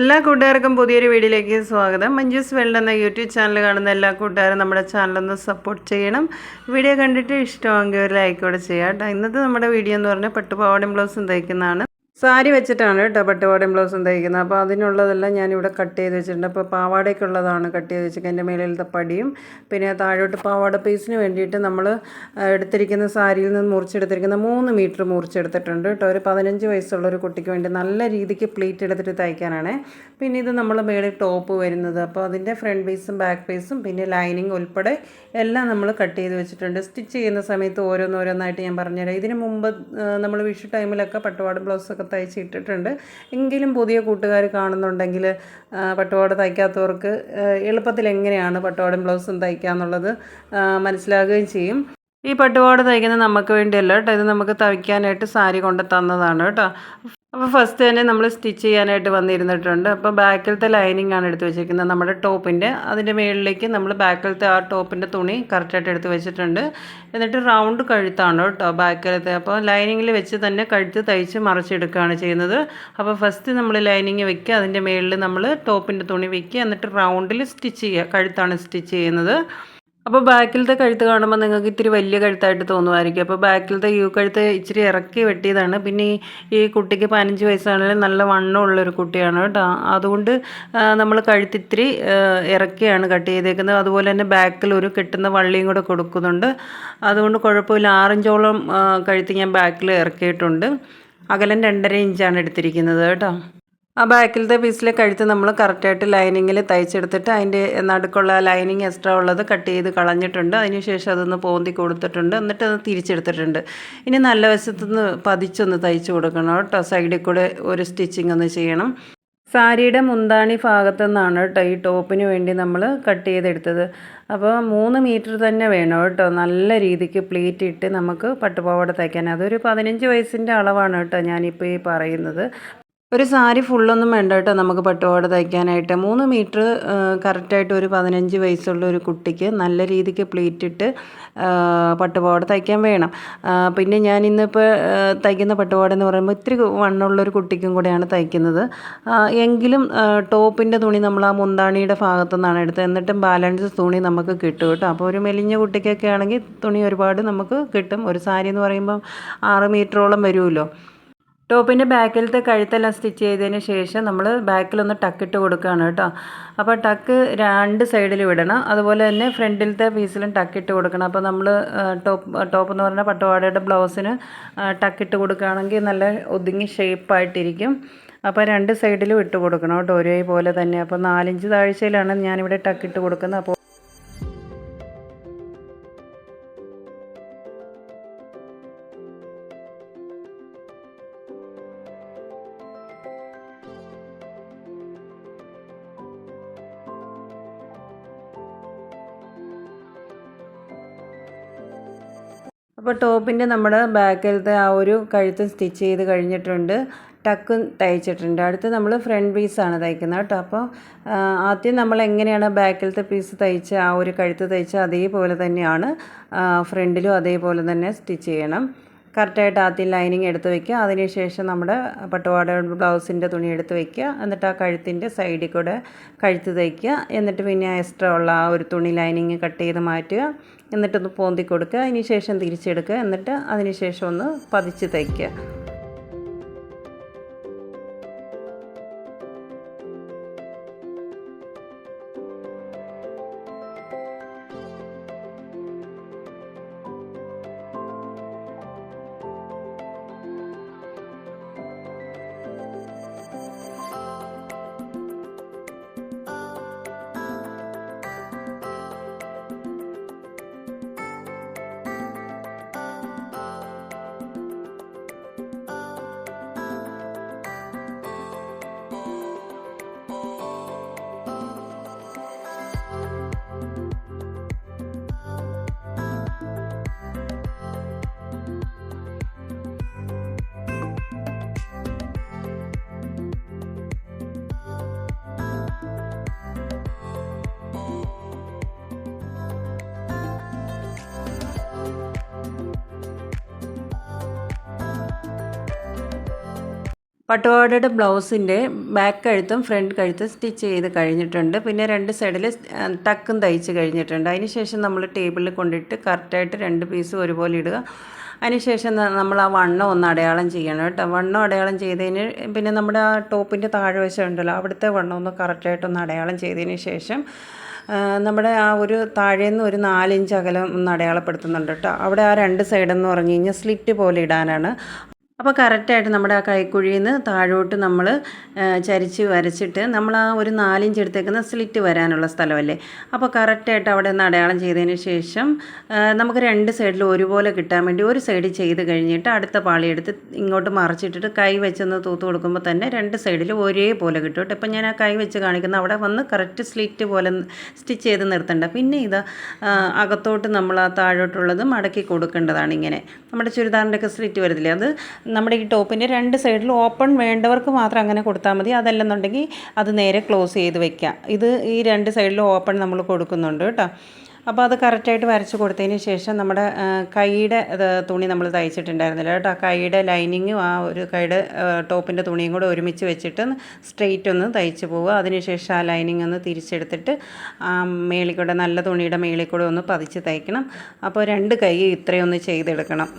എല്ലാ കൂട്ടുകാർക്കും പുതിയൊരു വീഡിയോയിലേക്ക് സ്വാഗതം. മഞ്ജൂസ് വെൽഡ് എന്ന യൂട്യൂബ് ചാനൽ കാണുന്ന എല്ലാ കൂട്ടുകാരും നമ്മുടെ ചാനലൊന്ന് സപ്പോർട്ട് ചെയ്യണം. വീഡിയോ കണ്ടിട്ട് ഇഷ്ടമാണെങ്കിൽ ഒരു ലൈക്ക് കൂടെ ചെയ്യാം കേട്ടോ. ഇന്നത്തെ നമ്മുടെ വീഡിയോ എന്ന് പറഞ്ഞാൽ പട്ടുപാവാടയും ബ്ലൗസും തയ്ക്കുന്നതാണ്. സാരി വെച്ചിട്ടാണ് കേട്ടോ പട്ടുപാടയും ബ്ലൗസും തയ്ക്കുന്നത്. അപ്പോൾ അതിനുള്ളതെല്ലാം ഞാനിവിടെ കട്ട് ചെയ്ത് വെച്ചിട്ടുണ്ട്. അപ്പോൾ പാവാടയ്ക്കുള്ളതാണ് കട്ട് ചെയ്ത് വെച്ചിരിക്കുന്നത് എന്റെ മേളിലത്തെ പടിയും പിന്നെ താഴോട്ട് പാവാട പീസിന് വേണ്ടിയിട്ട് നമ്മൾ എടുത്തിരിക്കുന്ന സാരിയിൽ നിന്ന് മുറിച്ചെടുത്തിരിക്കുന്ന മൂന്ന് മീറ്റർ മുറിച്ചെടുത്തിട്ടുണ്ട് കേട്ടോ. ഒരു പതിനഞ്ച് വയസ്സുള്ള ഒരു കുട്ടിക്ക് വേണ്ടി നല്ല രീതിക്ക് പ്ലീറ്റ് എടുത്തിട്ട് തയ്ക്കാനാണ്. പിന്നെ ഇത് നമ്മൾ മേളിൽ ടോപ്പ് വരുന്നത്. അപ്പോൾ അതിന്റെ ഫ്രണ്ട് പീസും ബാക്ക് പീസും പിന്നെ ലൈനിങ് ഉൾപ്പെടെ എല്ലാം നമ്മൾ കട്ട് ചെയ്ത് വെച്ചിട്ടുണ്ട്. സ്റ്റിച്ച് ചെയ്യുന്ന സമയത്ത് ഓരോന്നോരോന്നായിട്ട് ഞാൻ പറഞ്ഞുതരാം. ഇതിന് മുമ്പ് നമ്മൾ വിഷു ടൈമിലൊക്കെ പട്ടുപാട് ബ്ലൗസൊക്കെ തയ്ച്ച് ഇട്ടിട്ടുണ്ട് എങ്കിലും പുതിയ കൂട്ടുകാർ കാണുന്നുണ്ടെങ്കിൽ പട്ടുപാട തയ്ക്കാത്തവർക്ക് എളുപ്പത്തിൽ എങ്ങനെയാണ് പട്ടുപാടും ബ്ലൗസും ആ, മനസ്സിലാകുകയും ചെയ്യും. ഈ പട്ടുപാട് തയ്ക്കുന്നത് നമുക്ക് വേണ്ടിയല്ല കേട്ടോ. ഇത് നമുക്ക് തയ്ക്കാനായിട്ട് സാരി കൊണ്ട് തന്നതാണ് കേട്ടോ. അപ്പോൾ ഫസ്റ്റ് തന്നെ നമ്മൾ സ്റ്റിച്ച് ചെയ്യാനായിട്ട് വന്നിരുന്നിട്ടുണ്ട്. അപ്പോൾ ബാക്കിലത്തെ ലൈനിങ് ആണ് എടുത്ത് വെച്ചിരിക്കുന്നത്. നമ്മുടെ ടോപ്പിന്റെ അതിന്റെ മുകളിലേക്ക് നമ്മൾ ബാക്കിലത്തെ ആ ടോപ്പിന്റെ തുണി കറക്റ്റായിട്ട് എടുത്ത് വെച്ചിട്ടുണ്ട്. എന്നിട്ട് റൗണ്ട് കഴുത്താണ് കേട്ടോ ബാക്കിലത്തെ അപ്പോൾ ലൈനിങ്ങിൽ വെച്ച് തന്നെ കഴുത്ത് തയ്ച്ച് മറിച്ചെടുക്കുകയാണ് ചെയ്യുന്നത്. അപ്പോൾ ഫസ്റ്റ് നമ്മൾ ലൈനിങ് വെക്കുക അതിന്റെ മുകളിൽ നമ്മൾ ടോപ്പിന്റെ തുണി വെക്കുക എന്നിട്ട് റൗണ്ടിൽ സ്റ്റിച്ച് ചെയ്യുക. കഴുത്താണ് സ്റ്റിച്ച് ചെയ്യുന്നത്. അപ്പോൾ ബാക്കിലത്തെ കഴുത്ത് കാണുമ്പോൾ നിങ്ങൾക്ക് ഇത്തിരി വലിയ കഴുത്തായിട്ട് തോന്നുമായിരിക്കും. അപ്പോൾ ബാക്കിലത്തെ യു കഴുത്ത് ഇച്ചിരി ഇറക്കി വെട്ടിയതാണ്. പിന്നെ ഈ കുട്ടിക്ക് പതിനഞ്ച് വയസ്സാണെങ്കിലും നല്ല വണ്ണമുള്ളൊരു കുട്ടിയാണ് കേട്ടോ. അതുകൊണ്ട് നമ്മൾ കഴുത്ത് ഇത്തിരി ആ, ഇറക്കിയാണ് കട്ട് ചെയ്തേക്കുന്നത്. അതുപോലെ തന്നെ ബാക്കിൽ ഒരു കെട്ടുന്ന വള്ളിയും കൂടെ കൊടുക്കുന്നുണ്ട്. അതുകൊണ്ട് കുഴപ്പമില്ല. ആറിഞ്ചോളം കഴുത്ത് ഞാൻ ബാക്കിൽ ഇറക്കിയിട്ടുണ്ട്. അകലം രണ്ടര ഇഞ്ചാണ് എടുത്തിരിക്കുന്നത് കേട്ടോ. ആ ബാക്കിലത്തെ പീസിലെ കഴുത്ത് നമ്മൾ കറക്റ്റായിട്ട് ലൈനിങ്ങിൽ തയ്ച്ചെടുത്തിട്ട് അതിന്റെ നടുക്കുള്ള ലൈനിങ് എക്സ്ട്രാ ഉള്ളത് കട്ട് ചെയ്ത് കളഞ്ഞിട്ടുണ്ട്. അതിനുശേഷം അതൊന്ന് പോന്തി കൊടുത്തിട്ടുണ്ട്. എന്നിട്ട് അത് തിരിച്ചെടുത്തിട്ടുണ്ട്. ഇനി നല്ല വശത്തുനിന്ന് പതിച്ചൊന്ന് തയ്ച്ച് കൊടുക്കണം കേട്ടോ. സൈഡിൽ കൂടെ ഒരു സ്റ്റിച്ചിങ് ഒന്ന് ചെയ്യണം. സാരിയുടെ മുന്താണി ഭാഗത്തു നിന്നാണ് കേട്ടോ ഈ ടോപ്പിന് വേണ്ടി നമ്മൾ കട്ട് ചെയ്തെടുത്തത്. അപ്പോൾ മൂന്ന് മീറ്റർ തന്നെ വേണം കേട്ടോ. നല്ല രീതിക്ക് പ്ലീറ്റ് ഇട്ട് നമുക്ക് പട്ടുപാവാട തയ്ക്കാൻ. അതൊരു പതിനഞ്ച് വയസ്സിന്റെ അളവാണ് കേട്ടോ ഞാനിപ്പോൾ ഈ പറയുന്നത്. ഒരു സാരി ഫുള്ളൊന്നും വേണ്ട കേട്ടോ. നമുക്ക് പട്ടുപാട തയ്ക്കാനായിട്ട്. മൂന്ന് മീറ്റർ കറക്റ്റായിട്ട് ഒരു പതിനഞ്ച് വയസ്സുള്ള ഒരു കുട്ടിക്ക് നല്ല രീതിക്ക് പ്ലീറ്റ് ഇട്ട് ആ, തയ്ക്കാൻ വേണം. പിന്നെ ഞാൻ ഇന്നിപ്പോൾ തയ്ക്കുന്ന പട്ടുപാട എന്ന് പറയുമ്പോൾ ഇത്തിരി വണ്ണുള്ളൊരു കുട്ടിക്കും കൂടെയാണ് തയ്ക്കുന്നത്. എങ്കിലും ടോപ്പിന്റെ തുണി നമ്മൾ ആ മുന്താണിയുടെ ഭാഗത്തു നിന്നാണ് എടുത്തത്. എന്നിട്ടും ബാലൻസ് തുണി നമുക്ക് കിട്ടും കേട്ടോ. അപ്പോൾ ഒരു മെലിഞ്ഞ കുട്ടിക്കൊക്കെ ആണെങ്കിൽ തുണി ഒരുപാട് നമുക്ക് കിട്ടും. ഒരു സാരി എന്ന് പറയുമ്പം ആറ് മീറ്ററോളം വരുമല്ലോ. ടോപ്പിന്റെ ബാക്കിലത്തെ കഴുത്തെല്ലാം സ്റ്റിച്ച് ചെയ്തതിന് ശേഷം നമ്മൾ ബാക്കിലൊന്ന് ടക്കിട്ട് കൊടുക്കുകയാണ് കേട്ടോ. അപ്പോൾ ടക്ക് രണ്ട് സൈഡിൽ വിടണം. അതുപോലെ തന്നെ ഫ്രണ്ടിലത്തെ പീസിലും ടക്കിട്ട് കൊടുക്കണം. അപ്പോൾ നമ്മൾ ടോപ്പ് ടോപ്പ് എന്ന് പറഞ്ഞാൽ പട്ടുപാടയുടെ ബ്ലൗസിന് ടക്കിട്ട് കൊടുക്കുകയാണെങ്കിൽ നല്ല ഒതുങ്ങി ഷേപ്പായിട്ടിരിക്കും അപ്പോൾ രണ്ട് സൈഡിലും ഇട്ട് കൊടുക്കണം കേട്ടോ. ഒരേപോലെ തന്നെ. അപ്പോൾ നാലിഞ്ച് താഴ്ചയിലാണ് ഞാനിവിടെ ടക്കിട്ട് കൊടുക്കുന്നത്. അപ്പോൾ അപ്പോൾ ടോപ്പിന്റെ നമ്മൾ ബാക്കിലത്തെ ആ ഒരു കഴുത്ത് സ്റ്റിച്ച് ചെയ്ത് കഴിഞ്ഞിട്ടുണ്ട്. ടക്കും തയ്ച്ചിട്ടുണ്ട്. അടുത്ത് നമ്മൾ ഫ്രണ്ട് പീസാണ് തയ്ക്കുന്നത് കേട്ടോ. അപ്പോൾ ആദ്യം നമ്മൾ എങ്ങനെയാണ് ബാക്കിലത്തെ പീസ് തയ്ച്ച് ആ ഒരു കഴുത്ത് തയ്ച്ച് അതേപോലെ തന്നെയാണ് ഫ്രണ്ടിലും അതേപോലെ തന്നെ സ്റ്റിച്ച് ചെയ്യണം. കറക്റ്റായിട്ട് ആദ്യം ലൈനിങ് എടുത്ത് വെക്കുക. അതിനുശേഷം നമ്മുടെ പട്ടുപാട ബ്ലൗസിന്റെ തുണി എടുത്ത് വെക്കുക. എന്നിട്ട് ആ കഴുത്തിന്റെ സൈഡിൽ കൂടെ കഴുത്ത് തയ്ക്കുക എന്നിട്ട് പിന്നെ എക്സ്ട്രാ ഉള്ള ആ ഒരു തുണി ലൈനിങ് കട്ട് ചെയ്ത് മാറ്റുക. എന്നിട്ടൊന്ന് പോന്തി കൊടുക്കുക. അതിന് ശേഷം തിരിച്ചെടുക്കുക. എന്നിട്ട് അതിന് ശേഷം ഒന്ന് പതിച്ച് തയ്ക്കുക പട്ടുപാവാടയുടെ ബ്ലൗസിന്റെ ബാക്ക് കഴുത്തും ഫ്രണ്ട് കഴുത്തും സ്റ്റിച്ച് ചെയ്ത് കഴിഞ്ഞിട്ടുണ്ട്. പിന്നെ രണ്ട് സൈഡിൽ ടക്കും തയ്ച്ച് കഴിഞ്ഞിട്ടുണ്ട്. അതിന് ശേഷം നമ്മൾ ടേബിളിൽ കൊണ്ടിട്ട് കറക്റ്റായിട്ട് രണ്ട് പീസും ഒരുപോലെ ഇടുക. അതിനുശേഷം നമ്മൾ ആ വണ്ണം ഒന്ന് അടയാളം ചെയ്യണം കേട്ടോ. വണ്ണം അടയാളം ചെയ്തതിന് പിന്നെ നമ്മുടെ ആ ടോപ്പിന്റെ താഴ്വശം ഉണ്ടല്ലോ അവിടുത്തെ വണ്ണം ഒന്ന് കറക്റ്റായിട്ടൊന്ന് അടയാളം ചെയ്തതിന് ശേഷം നമ്മുടെ ആ ഒരു താഴേന്ന് ഒരു നാലിഞ്ച് അകലം ഒന്ന് അടയാളപ്പെടുത്തുന്നുണ്ട് കേട്ടോ. അവിടെ ആ രണ്ട് സൈഡെന്ന് പറഞ്ഞു കഴിഞ്ഞാൽ സ്ലിറ്റ് പോലെ ഇടാനാണ്. അപ്പോൾ കറക്റ്റായിട്ട് നമ്മുടെ ആ കൈക്കുഴിയിൽ നിന്ന് താഴോട്ട് നമ്മൾ ചരിച്ച് വരച്ചിട്ട് നമ്മൾ ആ ഒരു നാലിഞ്ച് എടുത്തേക്കുന്ന സ്ലിറ്റ് വരാനുള്ള സ്ഥലമല്ലേ? അപ്പോൾ കറക്റ്റായിട്ട് അവിടെ നിന്ന് അടയാളം ചെയ്തതിന് ശേഷം നമുക്ക് രണ്ട് സൈഡിൽ ഒരുപോലെ കിട്ടാൻ വേണ്ടി ഒരു സൈഡ് ചെയ്ത് കഴിഞ്ഞിട്ട് അടുത്ത പാളിയെടുത്ത് ഇങ്ങോട്ട് മറിച്ചിട്ടിട്ട് കൈ വെച്ചൊന്ന് തൂത്ത് കൊടുക്കുമ്പോൾ തന്നെ രണ്ട് സൈഡിൽ ഒരേപോലെ കിട്ടും കേട്ടോ. ഇപ്പം ഞാൻ ആ കൈ വെച്ച് കാണിക്കുന്ന അവിടെ വന്ന് കറക്റ്റ് സ്ലിറ്റ് പോലെ സ്റ്റിച്ച് ചെയ്ത് നിർത്തണ്ട. പിന്നെ ഇത് അകത്തോട്ട് നമ്മൾ ആ താഴോട്ടുള്ളത് മടക്കി കൊടുക്കേണ്ടതാണ് ഇങ്ങനെ. നമ്മുടെ ചുരിദാറിന്റെയൊക്കെ സ്ലിറ്റ് വരത്തില്ലേ? അത് നമ്മുടെ ഈ ടോപ്പിന്റെ രണ്ട് സൈഡിൽ ഓപ്പൺ വേണ്ടവർക്ക് മാത്രം അങ്ങനെ കൊടുത്താൽ മതി. അതല്ലെന്നുണ്ടെങ്കിൽ അത് നേരെ ക്ലോസ് ചെയ്ത് വെക്കാം. ഇത് ഈ രണ്ട് സൈഡിലും ഓപ്പൺ നമ്മൾ കൊടുക്കുന്നുണ്ട് കേട്ടോ. അപ്പോൾ അത് കറക്റ്റായിട്ട് വരച്ച് കൊടുത്തതിന് ശേഷം നമ്മുടെ കൈയുടെ തുണി നമ്മൾ തയ്ച്ചിട്ടുണ്ടായിരുന്നില്ല കേട്ടോ. കൈയുടെ ലൈനിങ്ങും ആ ഒരു കൈയുടെ ടോപ്പിന്റെ തുണിയും കൂടെ ഒരുമിച്ച് വെച്ചിട്ട് സ്ട്രെയിറ്റ് ഒന്ന് തയ്ച്ച് പോവുക. അതിനുശേഷം ആ ലൈനിങ് ഒന്ന് തിരിച്ചെടുത്തിട്ട് മേളിക്കൂടെ നല്ല തുണിയുടെ മേളിൽ കൂടെ ഒന്ന് പതിച്ച് തയ്ക്കണം. അപ്പോൾ രണ്ട് കൈ ഇത്രയൊന്ന് ചെയ്തെടുക്കണം.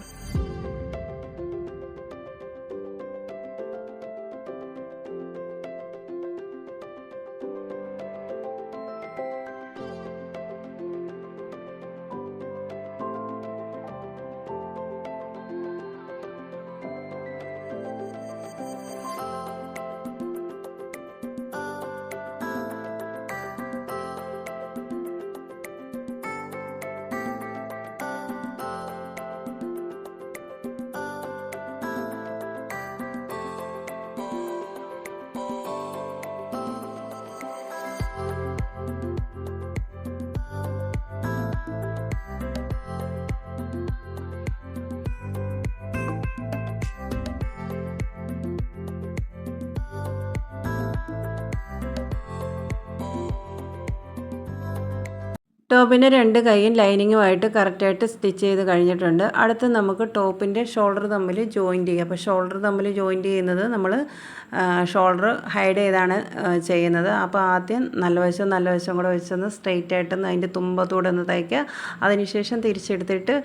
ടോപ്പിന്റെ രണ്ട് കൈയും ലൈനിങ്ങുമായിട്ട് കറക്റ്റായിട്ട് സ്റ്റിച്ച് ചെയ്ത് കഴിഞ്ഞിട്ടുണ്ട്. അടുത്ത് നമുക്ക് ടോപ്പിന്റെ ഷോൾഡർ തമ്മിൽ ജോയിന്റ് ചെയ്യുക അപ്പോൾ ഷോൾഡർ തമ്മിൽ ജോയിന്റ് ചെയ്യുന്നത് നമ്മൾ ഷോൾഡർ ഹൈഡ് ചെയ്താണ് ചെയ്യുന്നത്. അപ്പോൾ ആദ്യം നല്ല വശം നല്ല വശം കൂടെ വെച്ചൊന്ന് സ്ട്രെയിറ്റ് ആയിട്ടൊന്ന് അതിന്റെ തുമ്പത്തൂടെ ഒന്ന് തയ്ക്കുക. അതിനുശേഷം തിരിച്ചെടുത്തിട്ട്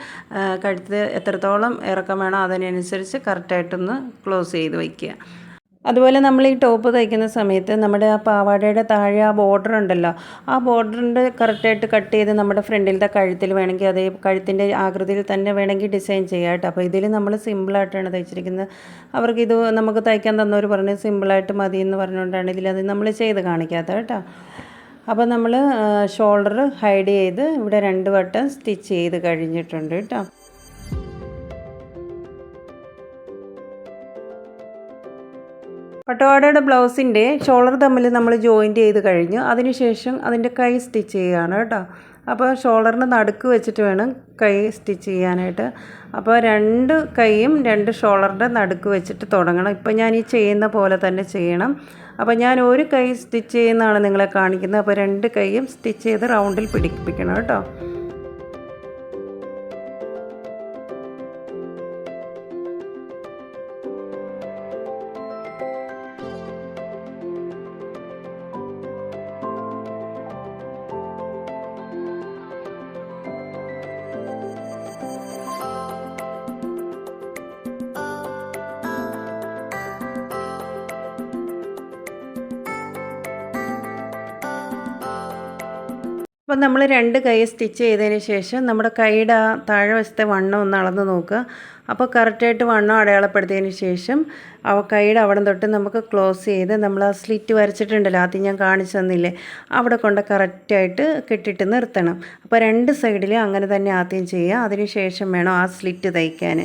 കഴുത്ത് എത്രത്തോളം ഇറക്കം വേണോ അതിനനുസരിച്ച് കറക്റ്റായിട്ടൊന്ന് ക്ലോസ് ചെയ്ത് വയ്ക്കുക അതുപോലെ നമ്മൾ ഈ ടോപ്പ് തയ്ക്കുന്ന സമയത്ത് നമ്മുടെ ആ പാവാടയുടെ താഴെ ആ ബോർഡർ ഉണ്ടല്ലോ ആ ബോർഡറിന്റെ കറക്റ്റായിട്ട് കട്ട് ചെയ്ത് നമ്മുടെ ഫ്രണ്ടിലത്തെ കഴുത്തിൽ വേണമെങ്കിൽ അതേ കഴുത്തിന്റെ ആകൃതിയിൽ തന്നെ വേണമെങ്കിൽ ഡിസൈൻ ചെയ്യാം കേട്ടോ. അപ്പോൾ ഇതിൽ നമ്മൾ സിമ്പിളായിട്ടാണ് തയ്ച്ചിരിക്കുന്നത്. അവർക്ക് ഇത് നമുക്ക് തയ്ക്കാൻ തന്നവർ പറഞ്ഞ് സിമ്പിളായിട്ട് മതി എന്ന് പറഞ്ഞുകൊണ്ടാണ് ഇതിലത് നമ്മൾ ചെയ്ത് കാണിക്കാത്തത് കേട്ടോ. അപ്പോൾ നമ്മൾ ഷോൾഡർ ഹൈഡ് ചെയ്ത് ഇവിടെ രണ്ട് വട്ടം സ്റ്റിച്ച് ചെയ്ത് കഴിഞ്ഞിട്ടുണ്ട് കേട്ടോ. പട്ടുപാടയുടെ ബ്ലൗസിന്റെ ഷോൾഡർ തമ്മിൽ നമ്മൾ ജോയിന്റ് ചെയ്ത് കഴിഞ്ഞു. അതിനുശേഷം അതിന്റെ കൈ സ്റ്റിച്ച് ചെയ്യുകയാണ് കേട്ടോ. അപ്പോൾ ഷോൾഡറിന് നടുക്ക് വെച്ചിട്ട് വേണം കൈ സ്റ്റിച്ച് ചെയ്യാനായിട്ട്. അപ്പോൾ രണ്ട് കൈയും രണ്ട് ഷോൾഡറിന്റെ നടുക്ക് വെച്ചിട്ട് തുടങ്ങണം. ഇപ്പോൾ ഞാൻ ഈ ചെയ്യുന്ന പോലെ തന്നെ ചെയ്യണം. അപ്പോൾ ഞാൻ ഒരു കൈ സ്റ്റിച്ച് ചെയ്യുന്നതാണ് നിങ്ങളെ കാണിക്കുന്നത്. അപ്പോൾ രണ്ട് കൈയും സ്റ്റിച്ച് ചെയ്ത് റൗണ്ടിൽ പിടിപ്പിക്കണം കേട്ടോ. അപ്പോൾ നമ്മൾ രണ്ട് കൈ സ്റ്റിച്ച് ചെയ്തതിന് ശേഷം നമ്മുടെ കൈയുടെ ആ താഴെ വശത്തെ വണ്ണം ഒന്ന് അളന്ന് നോക്കുക. അപ്പോൾ കറക്റ്റായിട്ട് വണ്ണം അടയാളപ്പെടുത്തിയതിന് ശേഷം ആ കൈയുടെ അവിടെ തൊട്ട് നമുക്ക് ക്ലോസ് ചെയ്ത് നമ്മൾ ആ സ്ലിറ്റ് വരച്ചിട്ടുണ്ടല്ലോ ആദ്യം ഞാൻ കാണിച്ചു തന്നില്ലേ അവിടെ കൊണ്ട് കറക്റ്റായിട്ട് കെട്ടിട്ട് നിർത്തണം. അപ്പോൾ രണ്ട് സൈഡിലും അങ്ങനെ തന്നെ ആദ്യം ചെയ്യുക. അതിന് ശേഷം വേണം ആ സ്ലിറ്റ് തയ്ക്കാൻ.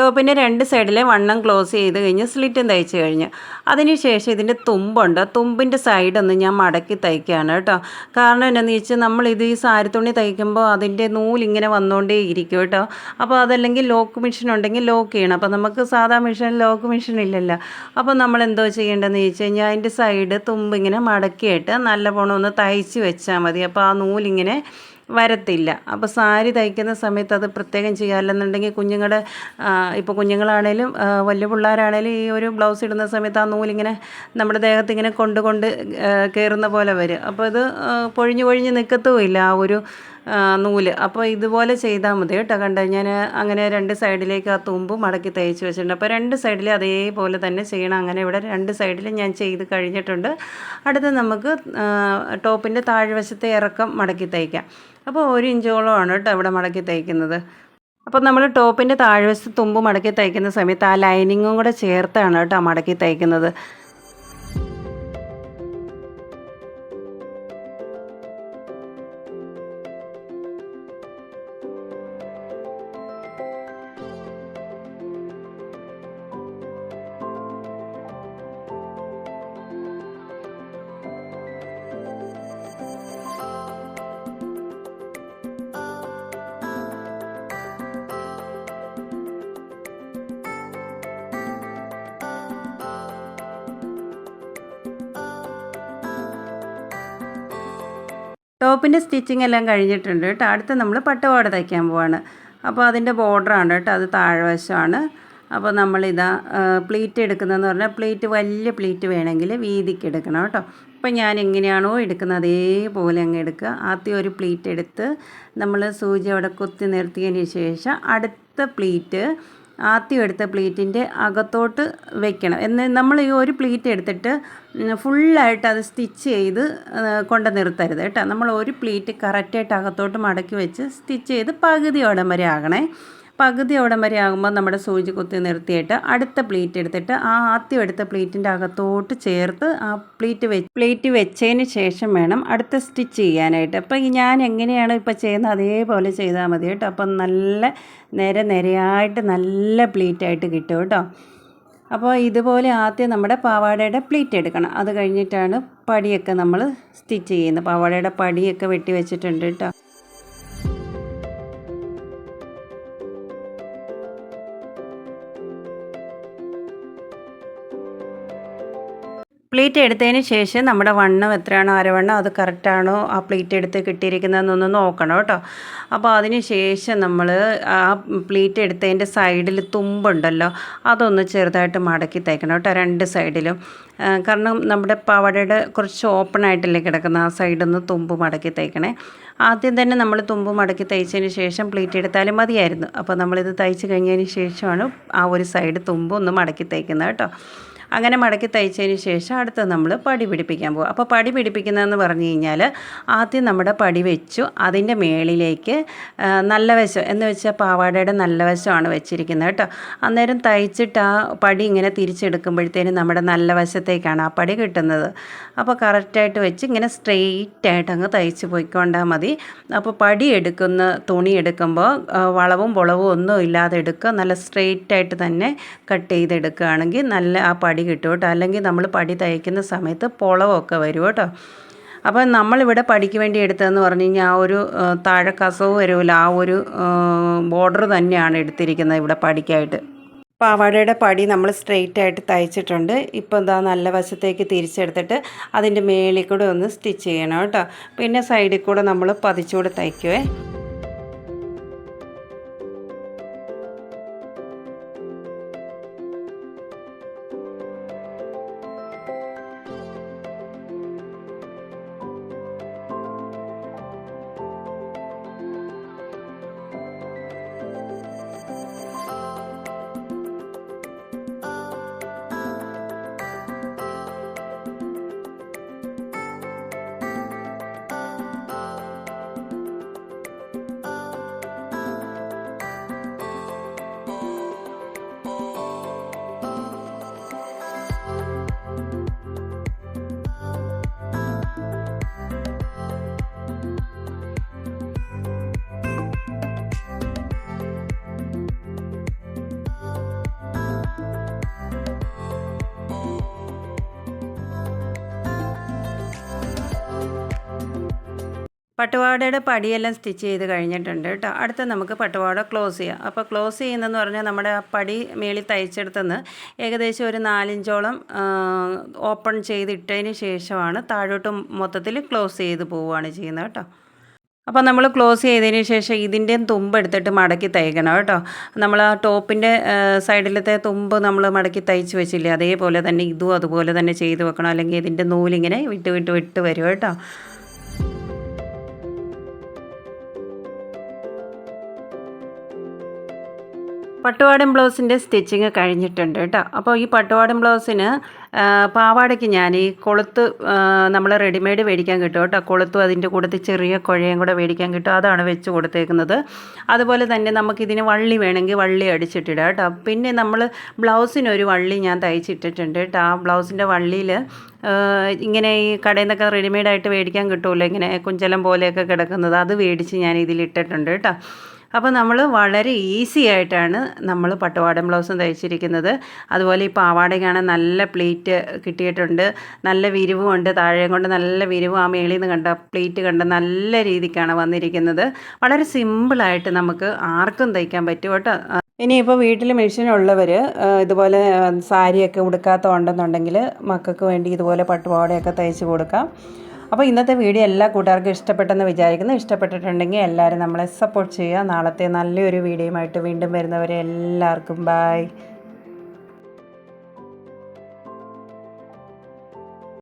ടോപ്പിന്റെ രണ്ട് സൈഡിലെ വണ്ണം ക്ലോസ് ചെയ്ത് കഴിഞ്ഞ് സ്ലിറ്റും തയ്ച്ച് കഴിഞ്ഞ്. അതിനുശേഷം ഇതിന്റെ തുമ്പുണ്ട്. തുമ്പിന്റെ സൈഡൊന്ന് ഞാൻ മടക്കി തയ്ക്കുകയാണ് കേട്ടോ. കാരണം എന്താണെന്ന് വെച്ചാൽ നമ്മളിത് ഈ സാരിത്തുണി തയ്ക്കുമ്പോൾ അതിന്റെ നൂലിങ്ങനെ വന്നുകൊണ്ടേ ഇരിക്കും കേട്ടോ. അപ്പോൾ അതല്ലെങ്കിൽ ലോക്ക് മെഷീൻ ഉണ്ടെങ്കിൽ ലോക്ക് ചെയ്യണം. അപ്പോൾ നമുക്ക് സാധാ മെഷീൻ ലോക്ക് മെഷീൻ ഇല്ലല്ലോ. അപ്പോൾ നമ്മൾ എന്തോ ചെയ്യേണ്ടതെന്ന് ചോദിച്ചു കഴിഞ്ഞാൽ അതിന്റെ സൈഡ് തുമ്പ് ഇങ്ങനെ മടക്കിയിട്ട് നല്ല ഒന്ന് തയ്ച്ച് വെച്ചാൽ മതി. അപ്പോൾ ആ നൂലിങ്ങനെ വരത്തില്ല. അപ്പോൾ സാരി തയ്ക്കുന്ന സമയത്ത് അത് പ്രത്യേകം ചെയ്യാമല്ലെന്നുണ്ടെങ്കിൽ കുഞ്ഞുങ്ങളുടെ ഇപ്പോൾ കുഞ്ഞുങ്ങളാണേലും വലിയ പിള്ളേരാണേലും ഈ ഒരു ബ്ലൗസ് ഇടുന്ന സമയത്ത് ആ നൂലിങ്ങനെ നമ്മുടെ ദേഹത്ത് ഇങ്ങനെ കൊണ്ട് കൊണ്ട് കയറുന്ന പോലെ വരും. അപ്പോൾ ഇത് പൊഴിഞ്ഞു പൊഴിഞ്ഞ് നിൽക്കത്തുമില്ല ആ ഒരു നൂൽ. അപ്പോൾ ഇതുപോലെ ചെയ്താൽ മതി കേട്ടോ. കണ്ടോ? ഞാൻ അങ്ങനെ രണ്ട് സൈഡിലേക്ക് ആ തുമ്പ് മടക്കി തയ്ച്ച് വെച്ചിട്ടുണ്ട്. അപ്പോൾ രണ്ട് സൈഡിൽ അതേപോലെ തന്നെ ചെയ്യണം. അങ്ങനെ ഇവിടെ രണ്ട് സൈഡിലും ഞാൻ ചെയ്ത് കഴിഞ്ഞിട്ടുണ്ട്. അടുത്ത് നമുക്ക് ടോപ്പിന്റെ താഴ്വശത്തെ ഇറക്കം മടക്കി തയ്ക്കാം അപ്പോൾ ഒരു ഇഞ്ചോളമാണ് കേട്ടോ ഇവിടെ മടക്കി തയ്ക്കുന്നത് അപ്പോൾ നമ്മൾ ടോപ്പിന്റെ താഴ്വശത്ത് തുമ്പ് മടക്കി തയ്ക്കുന്ന സമയത്ത് ആ ലൈനിങ്ങും കൂടെ ചേർത്താണ് കേട്ടോ മടക്കി തയ്ക്കുന്നത് ടോപ്പിന്റെ സ്റ്റിച്ചിങ് എല്ലാം കഴിഞ്ഞിട്ടുണ്ട് കേട്ടോ. അടുത്ത് നമ്മൾ പട്ടുപാട തയ്ക്കാൻ പോവാണ്. അപ്പോൾ അതിന്റെ ബോർഡറാണ് കേട്ടോ. അത് താഴ്വശമാണ്. അപ്പോൾ നമ്മളിതാ പ്ലീറ്റ് എടുക്കുന്നതെന്ന് പറഞ്ഞാൽ പ്ലീറ്റ് വലിയ പ്ലീറ്റ് വേണമെങ്കിൽ വീതിക്ക് എടുക്കണം കേട്ടോ. ഇപ്പം ഞാൻ എങ്ങനെയാണോ എടുക്കുന്നത് അതേപോലെ അങ്ങ് എടുക്കുക. ആദ്യം ഒരു പ്ലീറ്റ് എടുത്ത് നമ്മൾ സൂചി അവിടെ കുത്തി നിർത്തിയതിന് ശേഷം അടുത്ത പ്ലീറ്റ് ആദ്യം എടുത്ത പ്ലീറ്റിന്റെ അകത്തോട്ട് വെക്കണം. എന്ന് നമ്മൾ ഈ ഒരു പ്ലീറ്റ് എടുത്തിട്ട് ഫുള്ളായിട്ട് അത് സ്റ്റിച്ച് ചെയ്ത് കൊണ്ട് നിർത്തരുത് കേട്ടോ. നമ്മൾ ഒരു പ്ലീറ്റ് കറക്റ്റായിട്ട് അകത്തോട്ട് മടക്കി വെച്ച് സ്റ്റിച്ച് ചെയ്ത് പകുതിയോടം വരെ ആകണേ. പകുതിയോടം വരെ ആകുമ്പോൾ നമ്മുടെ സൂചി കുത്തി നിർത്തിയിട്ട് അടുത്ത പ്ലേറ്റ് എടുത്തിട്ട് ആ ആദ്യം എടുത്ത പ്ലീറ്റിന്റെ അകത്തോട്ട് ചേർത്ത് ആ പ്ലേറ്റ് വെ പ്ലേറ്റ് വെച്ചതിന് ശേഷം വേണം അടുത്ത സ്റ്റിച്ച് ചെയ്യാനായിട്ട്. അപ്പോൾ ഞാൻ എങ്ങനെയാണ് ഇപ്പോൾ ചെയ്യുന്നത്? അതേപോലെ ചെയ്താൽ മതി കേട്ടോ. അപ്പം നല്ല നിര നിരയായിട്ട് നല്ല പ്ലീറ്റായിട്ട് കിട്ടും കേട്ടോ. അപ്പോൾ ഇതുപോലെ ആദ്യം നമ്മുടെ പാവാടയുടെ പ്ലേറ്റ് എടുക്കണം. അത് കഴിഞ്ഞിട്ടാണ് പടിയൊക്കെ നമ്മൾ സ്റ്റിച്ച് ചെയ്യുന്നത്. പാവാടയുടെ പടിയൊക്കെ വെട്ടി വെച്ചിട്ടുണ്ട് കേട്ടോ. പ്ലേറ്റ് എടുത്തതിന് ശേഷം നമ്മുടെ വണ്ണം എത്രയാണോ അരവണ്ണം അത് കറക്റ്റാണോ ആ പ്ലേറ്റ് എടുത്ത് കിട്ടിയിരിക്കുന്നതെന്നൊന്ന് നോക്കണം കേട്ടോ. അപ്പോൾ അതിന് ശേഷം നമ്മൾ ആ പ്ലേറ്റ് എടുത്തതിന്റെ സൈഡിൽ തുമ്പുണ്ടല്ലോ അതൊന്ന് ചെറുതായിട്ട് മടക്കി തയ്ക്കണം കേട്ടോ രണ്ട് സൈഡിലും. കാരണം നമ്മുടെ പവടയുടെ കുറച്ച് ഓപ്പൺ ആയിട്ടല്ലേ കിടക്കുന്ന ആ സൈഡിൽ നിന്ന് തുമ്പ് മടക്കി തയ്ക്കണേ ആദ്യം തന്നെ നമ്മൾ തുമ്പ് മടക്കി തയ്ച്ചതിന് ശേഷം പ്ലേറ്റ് എടുത്താലും മതിയായിരുന്നു. അപ്പോൾ നമ്മളിത് തയ്ച്ച് കഴിഞ്ഞതിന് ശേഷമാണ് ആ ഒരു സൈഡ് തുമ്പ് ഒന്ന് മടക്കി തയ്ക്കുന്നത് കേട്ടോ. അങ്ങനെ മടക്കി തയ്ച്ചതിന് ശേഷം അടുത്ത് നമ്മൾ പടി പിടിപ്പിക്കാൻ പോകും. അപ്പോൾ പടി പിടിപ്പിക്കുന്നതെന്ന് പറഞ്ഞു കഴിഞ്ഞാൽ ആദ്യം നമ്മുടെ പടി വെച്ചു അതിന്റെ മേളിലേക്ക് നല്ല വശം എന്ന് വെച്ചാൽ പാവാടയുടെ നല്ല വശമാണ് വെച്ചിരിക്കുന്നത് കേട്ടോ. അന്നേരം തയ്ച്ചിട്ട് ആ പടി ഇങ്ങനെ തിരിച്ചെടുക്കുമ്പോഴത്തേനും നമ്മുടെ നല്ല വശത്തേക്കാണ് ആ പടി കിട്ടുന്നത്. അപ്പോൾ കറക്റ്റായിട്ട് വെച്ച് ഇങ്ങനെ സ്ട്രെയിറ്റ് ആയിട്ട് അങ്ങ് തയ്ച്ച് പോയിക്കൊണ്ടാൽ മതി. അപ്പോൾ പടി എടുക്കുന്ന തുണി എടുക്കുമ്പോൾ വളവും പുളവും ഒന്നും ഇല്ലാതെ എടുക്കുക. നല്ല സ്ട്രെയിറ്റ് ആയിട്ട് തന്നെ കട്ട് ചെയ്തെടുക്കുകയാണെങ്കിൽ നല്ല ആ പടി കിട്ടും കേട്ടോ. അല്ലെങ്കിൽ നമ്മൾ പടി തയ്ക്കുന്ന സമയത്ത് പൊളവൊക്കെ വരും കേട്ടോ. അപ്പോൾ നമ്മളിവിടെ പടിക്ക് വേണ്ടി എടുത്തതെന്ന് പറഞ്ഞു കഴിഞ്ഞാൽ ആ ഒരു താഴെ കസവ് ആ ഒരു ബോർഡർ തന്നെയാണ് എടുത്തിരിക്കുന്നത് ഇവിടെ പടിക്കായിട്ട്. പാവാടയുടെ പടി നമ്മൾ സ്ട്രെയിറ്റ് ആയിട്ട് തയ്ച്ചിട്ടുണ്ട്. ഇപ്പോൾ എന്താ നല്ല വശത്തേക്ക് തിരിച്ചെടുത്തിട്ട് അതിന്റെ മേളിൽ കൂടെ ഒന്ന് സ്റ്റിച്ച് ചെയ്യണം കേട്ടോ. പിന്നെ സൈഡിൽ കൂടെ നമ്മൾ പതിച്ചുകൂടെ തയ്ക്കുവേ. പട്ടുപാവാടയുടെ പടിയെല്ലാം സ്റ്റിച്ച് ചെയ്ത് കഴിഞ്ഞിട്ടുണ്ട് കേട്ടോ. അടുത്ത നമുക്ക് പട്ടുപാട ക്ലോസ് ചെയ്യാം. അപ്പോൾ ക്ലോസ് ചെയ്യുന്നതെന്ന് പറഞ്ഞാൽ നമ്മുടെ ആ പടി മേളിൽ തയ്ച്ചെടുത്തുനിന്ന് ഏകദേശം ഒരു നാലിഞ്ചോളം ഓപ്പൺ ചെയ്തിട്ടതിന് ശേഷമാണ് താഴോട്ട് മൊത്തത്തിൽ ക്ലോസ് ചെയ്ത് പോവുകയാണ് ചെയ്യുന്നത് കേട്ടോ. അപ്പോൾ നമ്മൾ ക്ലോസ് ചെയ്തതിന് ശേഷം ഇതിന്റെയും തുമ്പ് എടുത്തിട്ട് മടക്കി തയ്ക്കണം കേട്ടോ. നമ്മൾ ആ ടോപ്പിന്റെ സൈഡിലത്തെ തുമ്പ് നമ്മൾ മടക്കി തയ്ച്ച് വെച്ചില്ലേ അതേപോലെ തന്നെ ഇതും അതുപോലെ തന്നെ ചെയ്ത് വെക്കണം. അല്ലെങ്കിൽ ഇതിന്റെ നൂലിങ്ങനെ വിട്ട് വിട്ട് വിട്ട് വരും കേട്ടോ. പട്ടുപാടൻ ബ്ലൗസിന്റെ സ്റ്റിച്ചിങ് കഴിഞ്ഞിട്ടുണ്ട് കേട്ടോ. അപ്പോൾ ഈ പട്ടുപാടൻ ബ്ലൗസിന് പാവാടയ്ക്ക് ഞാൻ ഈ കൊളുത്ത് നമ്മൾ റെഡിമെയ്ഡ് മേടിക്കാൻ കിട്ടും കേട്ടോ. കൊളുത്തും അതിന്റെ കൂടത്ത് ചെറിയ കുഴയും കൂടെ മേടിക്കാൻ കിട്ടും. അതാണ് വെച്ച് കൊടുത്തേക്കുന്നത്. അതുപോലെ തന്നെ നമുക്കിതിന് വള്ളി വേണമെങ്കിൽ വള്ളി അടിച്ചിട്ടിടാം കേട്ടോ. പിന്നെ നമ്മൾ ബ്ലൗസിനൊരു വള്ളി ഞാൻ തയ്ച്ചിട്ടിട്ടുണ്ട് കേട്ടോ. ആ ബ്ലൗസിന്റെ വള്ളിയിൽ ഇങ്ങനെ ഈ കടയിൽ നിന്നൊക്കെ റെഡിമെയ്ഡായിട്ട് മേടിക്കാൻ കിട്ടുമല്ലോ ഇങ്ങനെ കുഞ്ചലം പോലെയൊക്കെ കിടക്കുന്നത് അത് മേടിച്ച് ഞാൻ ഇതിലിട്ടിട്ടുണ്ട് കേട്ടോ. അപ്പോൾ നമ്മൾ വളരെ ഈസി ആയിട്ടാണ് നമ്മൾ പട്ടുപാടൻ ബ്ലൗസും തയ്ച്ചിരിക്കുന്നത്. അതുപോലെ ഈ പാവാടയ്ക്കാണ് നല്ല പ്ലേറ്റ് കിട്ടിയിട്ടുണ്ട്. നല്ല വിരിവും ഉണ്ട് താഴെ കൊണ്ട് നല്ല വിരിവ് ആ മേളിൽ നിന്ന് കണ്ട പ്ലേറ്റ് കണ്ട നല്ല രീതിക്കാണ് വന്നിരിക്കുന്നത്. വളരെ സിമ്പിളായിട്ട് നമുക്ക് ആർക്കും തയ്ക്കാൻ പറ്റും കേട്ടോ. ഇനിയിപ്പോൾ വീട്ടിൽ മെഷീൻ മെഷീനുള്ളവർ ഇതുപോലെ സാരിയൊക്കെ ഉടുക്കാത്ത ഉണ്ടെന്നുണ്ടെങ്കിൽ മക്കൾക്ക് വേണ്ടി ഇതുപോലെ പട്ടുപാടയൊക്കെ തയ്ച്ച് കൊടുക്കാം. അപ്പോൾ ഇന്നത്തെ വീഡിയോ എല്ലാ കൂട്ടുകാർക്കും ഇഷ്ടപ്പെട്ടെന്ന് വിചാരിക്കുന്നു. ഇഷ്ടപ്പെട്ടിട്ടുണ്ടെങ്കിൽ എല്ലാവരും നമ്മളെ സപ്പോർട്ട് ചെയ്യുക. നാളത്തെ നല്ലൊരു വീഡിയോയുമായിട്ട് വീണ്ടും വരുന്നവരെ എല്ലാവർക്കും ബായ്